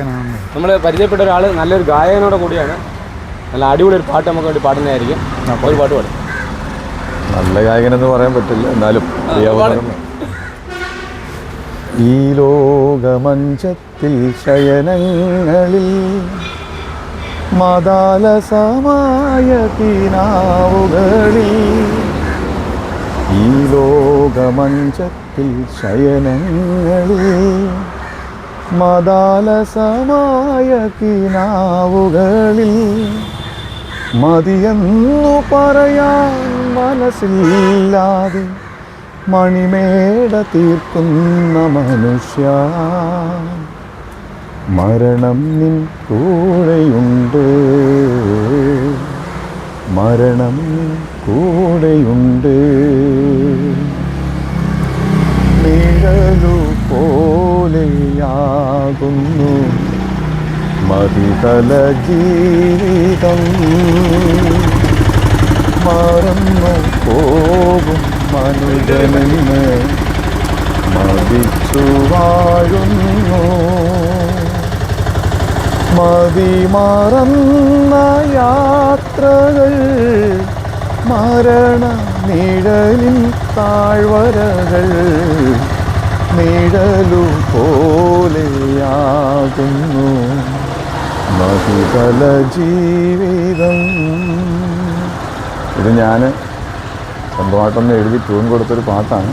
നമ്മൾ പരിചയപ്പെട്ട ഒരാൾ നല്ലൊരു ഗായകനോട് കൂടിയാണ്. നല്ല അടിപൊളി ഒരു പാട്ട് നമുക്ക് വേണ്ടി പാടുന്നതായിരിക്കും. ഒരു പാട്ട് പാടും. നല്ല ഗായകനെന്ന് പറയാൻ പറ്റില്ല എന്നാലും ഈ ലോകമഞ്ചത്തിൽ ശയനങ്ങളിൽ മതാലസമായ തീനാവുകളിൽ ഈ ലോകമഞ്ചത്തിൽ ശയനങ്ങളിൽ മതാലസമായ കിനാവുകളിൽ മതിയെന്നു പറയാൻ മനസ്സില്ലാതെ മണിമേട തീർക്കുന്ന മനുഷ്യ. മരണം നിൻ കൂടെയുണ്ട്. മരണം നിൻ കൂടെയുണ്ട്. നിഴലു പോലെയാകുന്നു മതിതല ജീവിതം മറന്നു പോകും മനുജനെന്ന് മതിച്ചു വാഴുന്നു. മതി മറന്ന യാത്രകൾ മരണ നിഴലിൻ താഴ്വരകൾ. നിഴലു പോലെയാകുന്നു മഹിതല ജീവിതം. ഇത് ഞാൻ സ്വന്തമായിട്ടൊന്ന് എഴുതി ട്യൂൺ കൊടുത്തൊരു പാട്ടാണ്.